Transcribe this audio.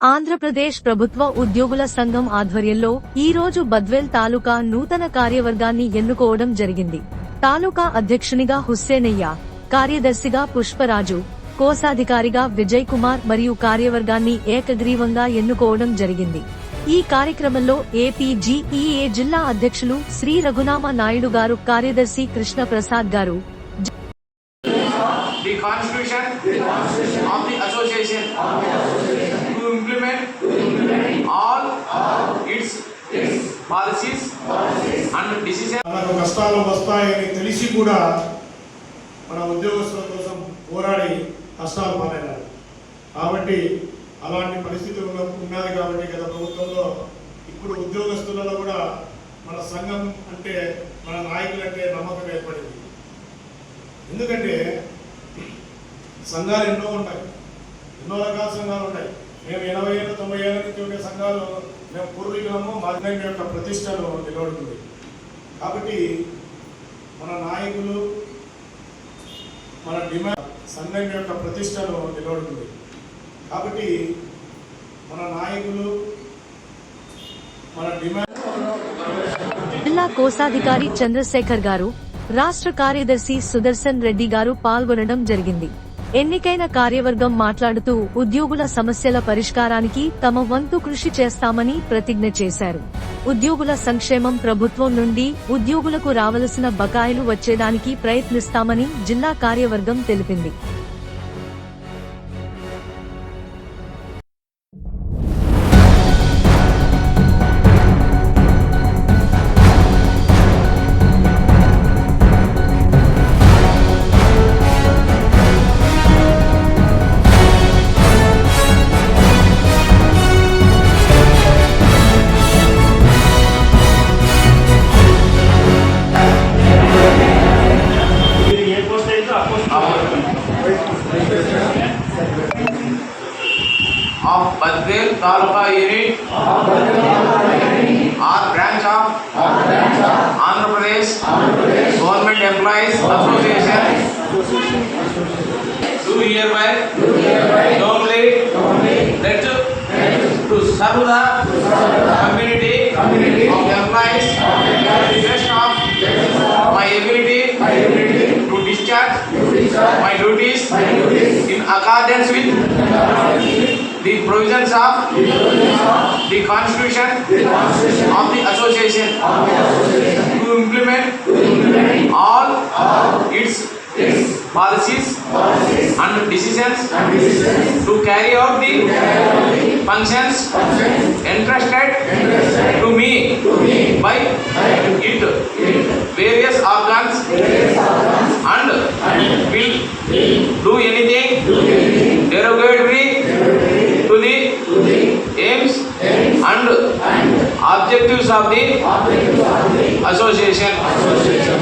ఆంధ్రప్రదేశ్ ప్రభుత్వ ఉద్యోగుల సంఘం ఆధ్వర్యంలో ఈ రోజు బద్వేల్ తాలూకా నూతన కార్యవర్గాన్ని ఎన్నుకోవడం జరిగింది. తాలూకా అధ్యక్షునిగా హుస్సేనయ్య కార్యదర్శిగా పుష్పరాజు కోశాధికారిగా విజయ్ కుమార్ మరియు కార్యవర్గాన్ని ఏకగ్రీవంగా ఎన్నుకోవడం జరిగింది. ఈ కార్యక్రమంలో ఏపీజీఈఏ జిల్లా అధ్యక్షులు శ్రీ రఘునామ నాయుడు గారు కార్యదర్శి కృష్ణ ప్రసాద్ గారు పాలసీస్ అండ్ డిసిషన్ మనకు కష్టాలు వస్తాయని తెలిసి కూడా మన ఉద్యోగస్తుల కోసం పోరాడి కష్టాలు పాలైనారు. కాబట్టి అలాంటి పరిస్థితి ఉన్నది కాబట్టి గత ప్రభుత్వంలో ఇప్పుడు ఉద్యోగస్తులలో కూడా మన సంఘం అంటే మన నాయకులంటే నమ్మకం ఏర్పడింది. ఎందుకంటే సంఘాలు ఎన్నో ఉంటాయి. ఎన్నో రకాల సంఘాలు ఉంటాయి. మేము ఎనభై ఏళ్ళు తొంభై ఏళ్ళ నుంచి ఉండే సంఘాలు మేము పూర్వీకులము మా యొక్క ప్రతిష్టను నిలబడుతుంది. కాబట్టి మన నాయకులు మన డిమాండ్ సంఘం యొక్క ప్రతిష్టను నిలబడుతుంది. కాబట్టి మన నాయకులు మన డిమాండ్ జిల్లా కోశాధికారి చంద్రశేఖర్ గారు రాష్ట్ర కార్యదర్శి సుదర్శన్ రెడ్డి గారు పాల్గొనడం జరిగింది. ఎన్నికైన కార్యవర్గం మాట్లాడుతూ ఉద్యోగుల సమస్యల పరిష్కారానికి తమ వంతు కృషి చేస్తామని ప్రతిజ్ఞ చేశారు. ఉద్యోగుల సంక్షేమం ప్రభుత్వం నుండి ఉద్యోగులకు రావలసిన బకాయిలు వచ్చేదానికి ప్రయత్నిస్తామని జిల్లా కార్యవర్గం తెలిపింది. Of Badvel Taluka unit or branch of Andhra Pradesh Government Employees Association do hereby solemnly pledge to serve the community of employees best of my ability to discharge my duties in accordance with the provisions of the constitution of the association to implement all its policies and decisions to carry out the functions entrusted to me by it. Various organs objectives of the association